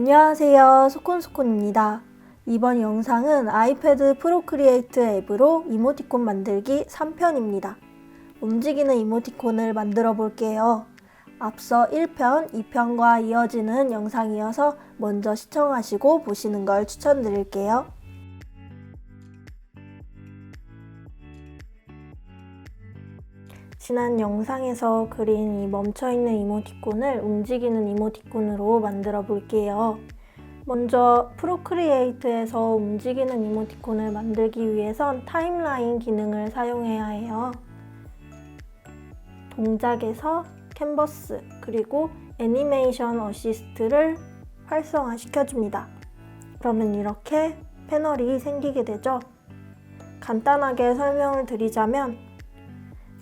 안녕하세요. 소콘소콘입니다. 이번 영상은 아이패드 프로크리에이트 앱으로 이모티콘 만들기 3편입니다. 움직이는 이모티콘을 만들어 볼게요. 앞서 1편, 2편과 이어지는 영상이어서 먼저 시청하시고 보시는 걸 추천드릴게요. 지난 영상에서 그린 이 멈춰있는 이모티콘을 움직이는 이모티콘으로 만들어 볼게요. 먼저 프로크리에이트에서 움직이는 이모티콘을 만들기 위해선 타임라인 기능을 사용해야 해요. 동작에서 캔버스 그리고 애니메이션 어시스트를 활성화 시켜줍니다. 그러면 이렇게 패널이 생기게 되죠. 간단하게 설명을 드리자면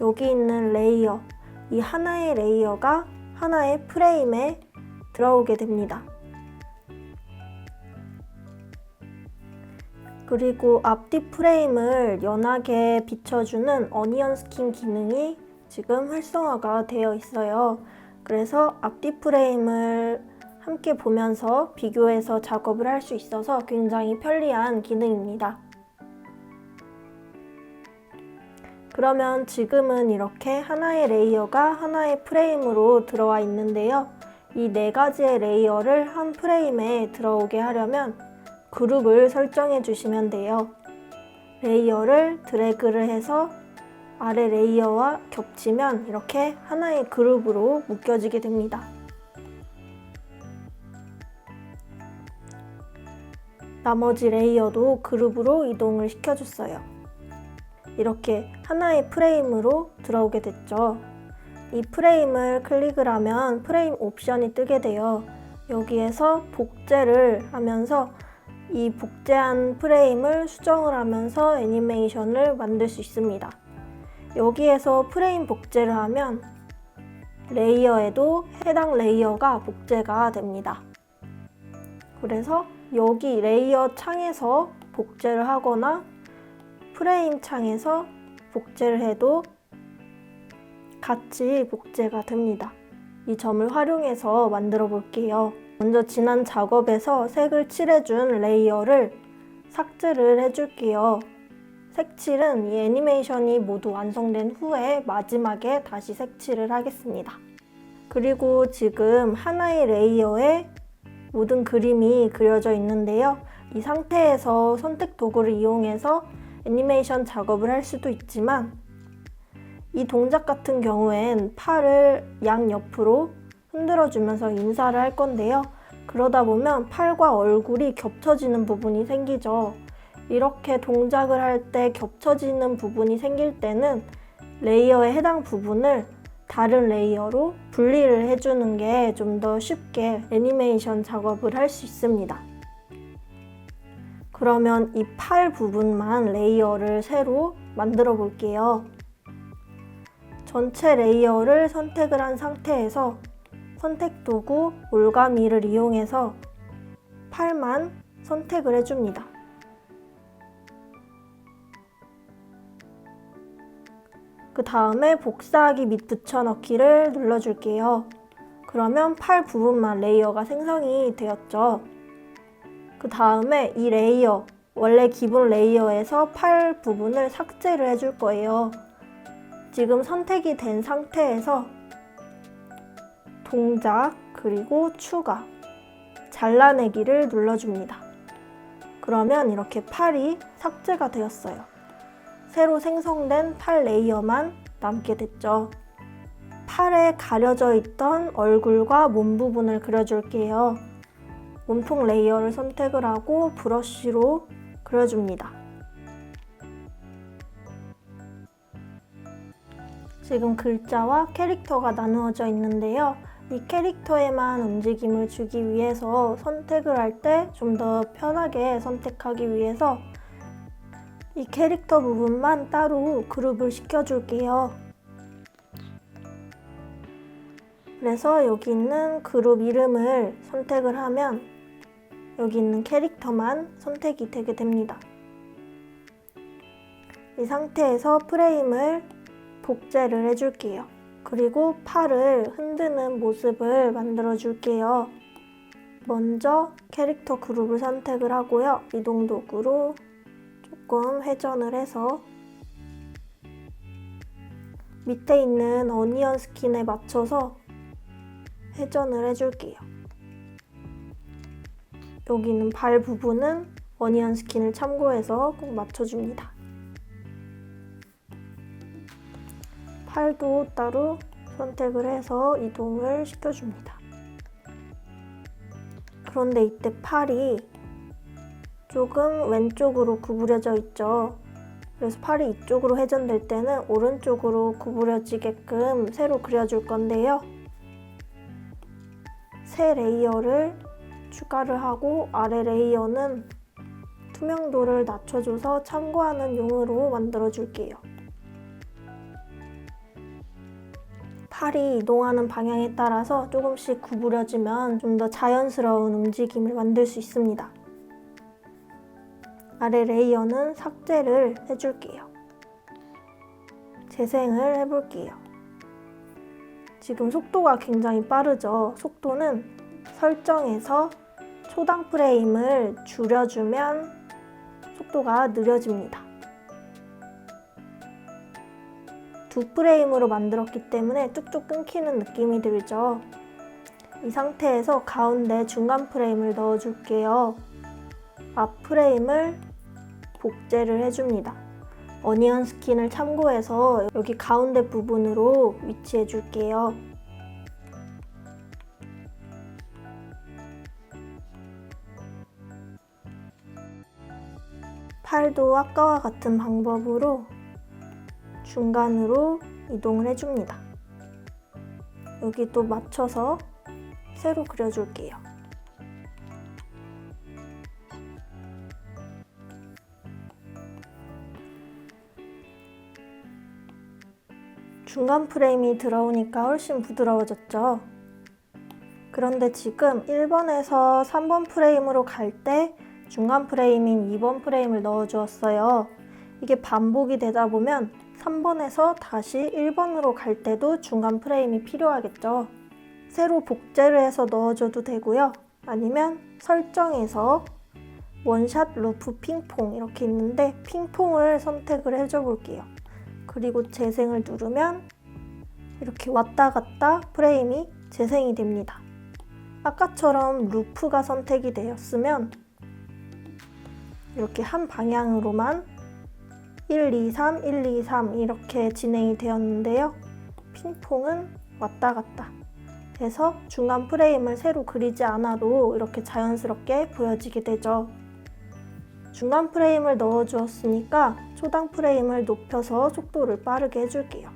여기 있는 레이어, 이 하나의 레이어가 하나의 프레임에 들어오게 됩니다. 그리고 앞뒤 프레임을 연하게 비춰주는 어니언 스킨 기능이 지금 활성화가 되어 있어요. 그래서 앞뒤 프레임을 함께 보면서 비교해서 작업을 할 수 있어서 굉장히 편리한 기능입니다. 그러면 지금은 이렇게 하나의 레이어가 하나의 프레임으로 들어와 있는데요. 이 네 가지의 레이어를 한 프레임에 들어오게 하려면 그룹을 설정해 주시면 돼요. 레이어를 드래그를 해서 아래 레이어와 겹치면 이렇게 하나의 그룹으로 묶여지게 됩니다. 나머지 레이어도 그룹으로 이동을 시켜줬어요. 이렇게 하나의 프레임으로 들어오게 됐죠. 이 프레임을 클릭을 하면 프레임 옵션이 뜨게 돼요. 여기에서 복제를 하면서 이 복제한 프레임을 수정을 하면서 애니메이션을 만들 수 있습니다. 여기에서 프레임 복제를 하면 레이어에도 해당 레이어가 복제가 됩니다. 그래서 여기 레이어 창에서 복제를 하거나 프레임 창에서 복제를 해도 같이 복제가 됩니다. 이 점을 활용해서 만들어 볼게요. 먼저 지난 작업에서 색을 칠해준 레이어를 삭제를 해줄게요. 색칠은 이 애니메이션이 모두 완성된 후에 마지막에 다시 색칠을 하겠습니다. 그리고 지금 하나의 레이어에 모든 그림이 그려져 있는데요. 이 상태에서 선택 도구를 이용해서 애니메이션 작업을 할 수도 있지만 이 동작 같은 경우엔 팔을 양옆으로 흔들어 주면서 인사를 할 건데요. 그러다 보면 팔과 얼굴이 겹쳐지는 부분이 생기죠. 이렇게 동작을 할 때 겹쳐지는 부분이 생길 때는 레이어의 해당 부분을 다른 레이어로 분리를 해주는 게 좀 더 쉽게 애니메이션 작업을 할 수 있습니다. 그러면 이 팔 부분만 레이어를 새로 만들어 볼게요. 전체 레이어를 선택을 한 상태에서 선택 도구 올가미를 이용해서 팔만 선택을 해줍니다. 그 다음에 복사하기 및 붙여넣기를 눌러줄게요. 그러면 팔 부분만 레이어가 생성이 되었죠. 그 다음에 이 레이어, 원래 기본 레이어에서 팔 부분을 삭제를 해줄 거예요. 지금 선택이 된 상태에서 동작, 그리고 추가, 잘라내기를 눌러줍니다. 그러면 이렇게 팔이 삭제가 되었어요. 새로 생성된 팔 레이어만 남게 됐죠. 팔에 가려져 있던 얼굴과 몸 부분을 그려줄게요. 몸통 레이어를 선택을 하고 브러쉬로 그려줍니다. 지금 글자와 캐릭터가 나누어져 있는데요. 이 캐릭터에만 움직임을 주기 위해서 선택을 할 때 좀 더 편하게 선택하기 위해서 이 캐릭터 부분만 따로 그룹을 시켜줄게요. 그래서 여기 있는 그룹 이름을 선택을 하면 여기 있는 캐릭터만 선택이 되게 됩니다. 이 상태에서 프레임을 복제를 해줄게요. 그리고 팔을 흔드는 모습을 만들어 줄게요. 먼저 캐릭터 그룹을 선택을 하고요. 이동 도구로 조금 회전을 해서 밑에 있는 어니언 스킨에 맞춰서 회전을 해줄게요. 여기는 발 부분은 어니언 스킨을 참고해서 꼭 맞춰줍니다. 팔도 따로 선택을 해서 이동을 시켜줍니다. 그런데 이때 팔이 조금 왼쪽으로 구부려져 있죠. 그래서 팔이 이쪽으로 회전될 때는 오른쪽으로 구부려지게끔 새로 그려줄 건데요. 새 레이어를 추가를 하고 아래 레이어는 투명도를 낮춰줘서 참고하는 용으로 만들어 줄게요. 팔이 이동하는 방향에 따라서 조금씩 구부려지면 좀 더 자연스러운 움직임을 만들 수 있습니다. 아래 레이어는 삭제를 해줄게요. 재생을 해볼게요. 지금 속도가 굉장히 빠르죠? 속도는 설정에서 초당 프레임을 줄여주면 속도가 느려집니다. 두 프레임으로 만들었기 때문에 뚝뚝 끊기는 느낌이 들죠. 이 상태에서 가운데 중간 프레임을 넣어줄게요. 앞 프레임을 복제를 해줍니다. 어니언 스킨을 참고해서 여기 가운데 부분으로 위치해 줄게요. 팔도 아까와 같은 방법으로 중간으로 이동을 해줍니다. 여기도 맞춰서 새로 그려줄게요. 중간 프레임이 들어오니까 훨씬 부드러워졌죠. 그런데 지금 1번에서 3번 프레임으로 갈때 중간 프레임인 2번 프레임을 넣어 주었어요. 이게 반복이 되다 보면 3번에서 다시 1번으로 갈 때도 중간 프레임이 필요하겠죠. 새로 복제를 해서 넣어줘도 되고요. 아니면 설정에서 원샷 루프 핑퐁 이렇게 있는데 핑퐁을 선택을 해줘 볼게요. 그리고 재생을 누르면 이렇게 왔다 갔다 프레임이 재생이 됩니다. 아까처럼 루프가 선택이 되었으면 이렇게 한 방향으로만 1, 2, 3, 1, 2, 3 이렇게 진행이 되었는데요. 핑퐁은 왔다 갔다 해서 중간 프레임을 새로 그리지 않아도 이렇게 자연스럽게 보여지게 되죠. 중간 프레임을 넣어 주었으니까 초당 프레임을 높여서 속도를 빠르게 해줄게요.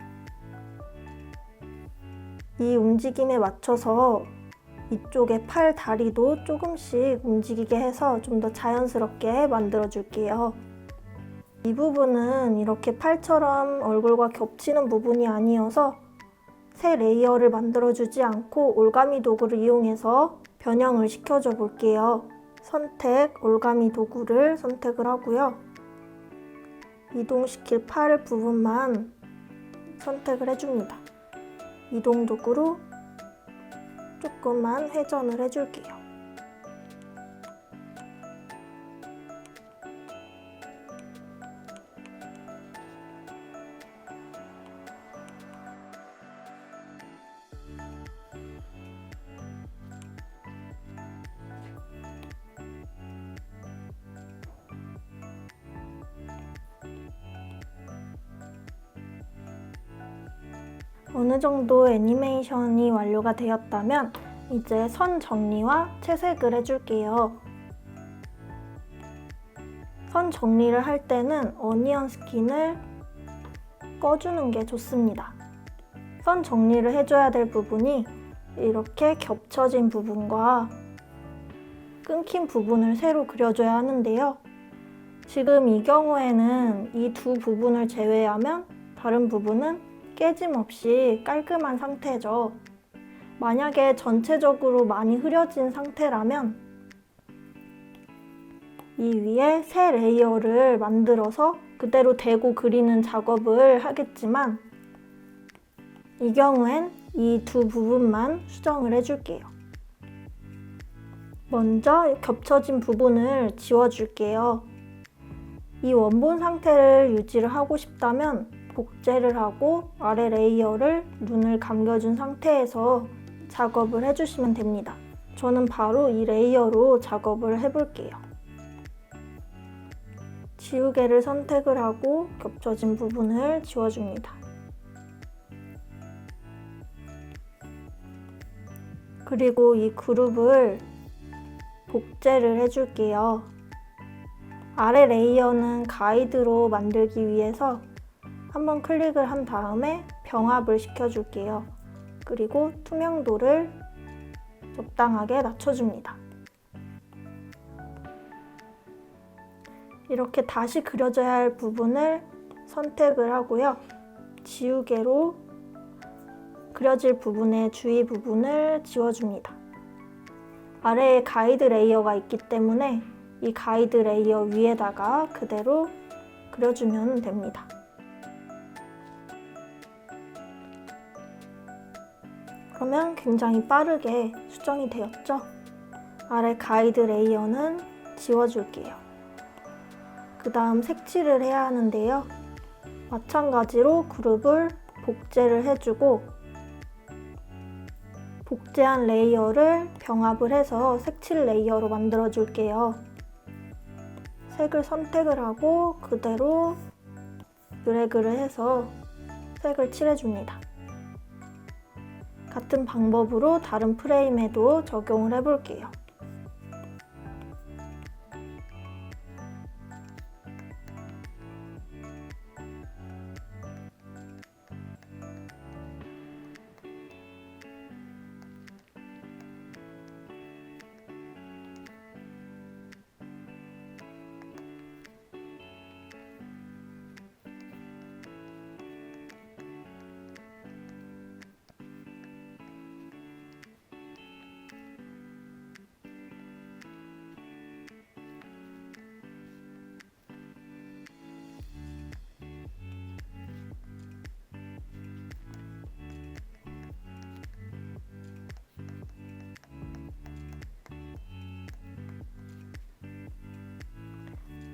이 움직임에 맞춰서 이쪽에 팔 다리도 조금씩 움직이게 해서 좀 더 자연스럽게 만들어 줄게요. 이 부분은 이렇게 팔처럼 얼굴과 겹치는 부분이 아니어서 새 레이어를 만들어주지 않고 올가미 도구를 이용해서 변형을 시켜줘 볼게요. 선택, 올가미 도구를 선택을 하고요. 이동시킬 팔 부분만 선택을 해줍니다. 이동 도구로 조금만 회전을 해줄게요. 어느 정도 애니메이션이 완료가 되었다면 이제 선 정리와 채색을 해줄게요. 선 정리를 할 때는 어니언 스킨을 꺼주는 게 좋습니다. 선 정리를 해줘야 될 부분이 이렇게 겹쳐진 부분과 끊긴 부분을 새로 그려줘야 하는데요. 지금 이 경우에는 이 두 부분을 제외하면 다른 부분은 깨짐 없이 깔끔한 상태죠. 만약에 전체적으로 많이 흐려진 상태라면 이 위에 새 레이어를 만들어서 그대로 대고 그리는 작업을 하겠지만 이 경우엔 이 두 부분만 수정을 해줄게요. 먼저 겹쳐진 부분을 지워줄게요. 이 원본 상태를 유지를 하고 싶다면 복제를 하고 아래 레이어를 눈을 감겨준 상태에서 작업을 해주시면 됩니다. 저는 바로 이 레이어로 작업을 해볼게요. 지우개를 선택을 하고 겹쳐진 부분을 지워줍니다. 그리고 이 그룹을 복제를 해줄게요. 아래 레이어는 가이드로 만들기 위해서 한번 클릭을 한 다음에 병합을 시켜줄게요. 그리고 투명도를 적당하게 낮춰줍니다. 이렇게 다시 그려져야 할 부분을 선택을 하고요. 지우개로 그려질 부분의 주위 부분을 지워줍니다. 아래에 가이드 레이어가 있기 때문에 이 가이드 레이어 위에다가 그대로 그려주면 됩니다. 그러면 굉장히 빠르게 수정이 되었죠? 아래 가이드 레이어는 지워줄게요. 그 다음 색칠을 해야 하는데요. 마찬가지로 그룹을 복제를 해주고 복제한 레이어를 병합을 해서 색칠 레이어로 만들어 줄게요. 색을 선택을 하고 그대로 드래그를 해서 색을 칠해줍니다. 같은 방법으로 다른 프레임에도 적용을 해볼게요.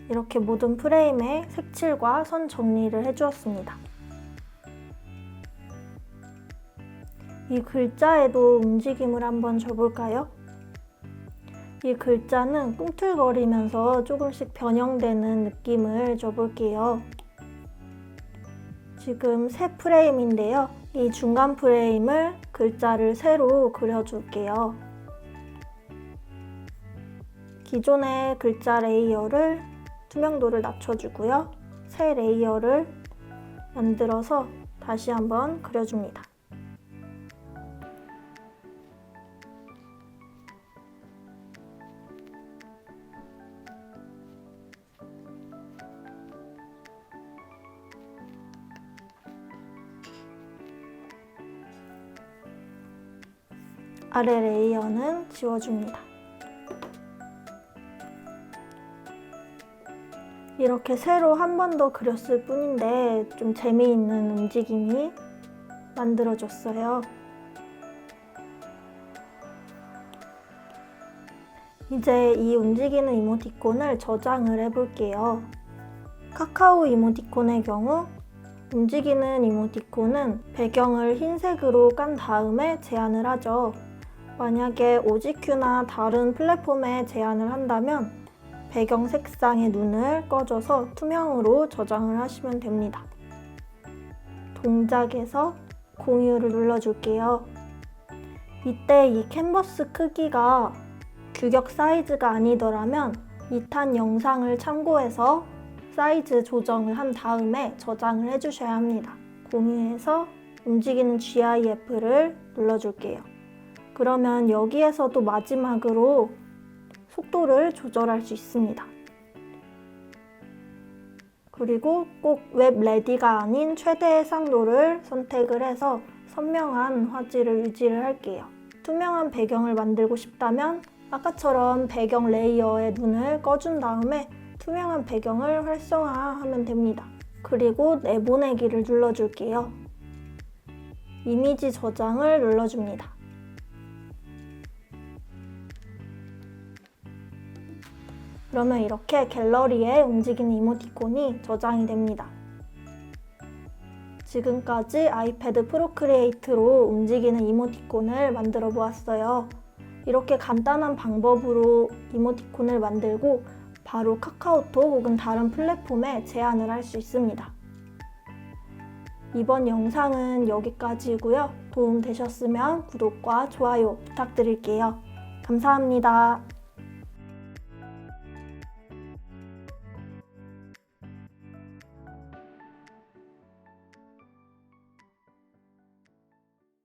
이렇게 모든 프레임에 색칠과 선 정리를 해주었습니다. 이 글자에도 움직임을 한번 줘볼까요? 이 글자는 꿈틀거리면서 조금씩 변형되는 느낌을 줘볼게요. 지금 세 프레임인데요. 이 중간 프레임을 글자를 새로 그려줄게요. 기존의 글자 레이어를 투명도를 낮춰주고요. 새 레이어를 만들어서 다시 한번 그려줍니다. 아래 레이어는 지워줍니다. 이렇게 새로 한 번 더 그렸을 뿐인데 좀 재미있는 움직임이 만들어졌어요. 이제 이 움직이는 이모티콘을 저장을 해볼게요. 카카오 이모티콘의 경우 움직이는 이모티콘은 배경을 흰색으로 깐 다음에 제한을 하죠. 만약에 오지큐나 다른 플랫폼에 제한을 한다면 배경 색상의 눈을 꺼줘서 투명으로 저장을 하시면 됩니다. 동작에서 공유를 눌러줄게요. 이때 이 캔버스 크기가 규격 사이즈가 아니더라면 2탄 영상을 참고해서 사이즈 조정을 한 다음에 저장을 해주셔야 합니다. 공유해서 움직이는 GIF를 눌러줄게요. 그러면 여기에서도 마지막으로 속도를 조절할 수 있습니다. 그리고 꼭 웹 레디가 아닌 최대 해상도를 선택을 해서 선명한 화질을 유지를 할게요. 투명한 배경을 만들고 싶다면 아까처럼 배경 레이어의 눈을 꺼준 다음에 투명한 배경을 활성화하면 됩니다. 그리고 내보내기를 눌러줄게요. 이미지 저장을 눌러줍니다. 그러면 이렇게 갤러리에 움직이는 이모티콘이 저장이 됩니다. 지금까지 아이패드 프로크리에이트로 움직이는 이모티콘을 만들어 보았어요. 이렇게 간단한 방법으로 이모티콘을 만들고 바로 카카오톡 혹은 다른 플랫폼에 제안을 할 수 있습니다. 이번 영상은 여기까지고요. 도움 되셨으면 구독과 좋아요 부탁드릴게요. 감사합니다.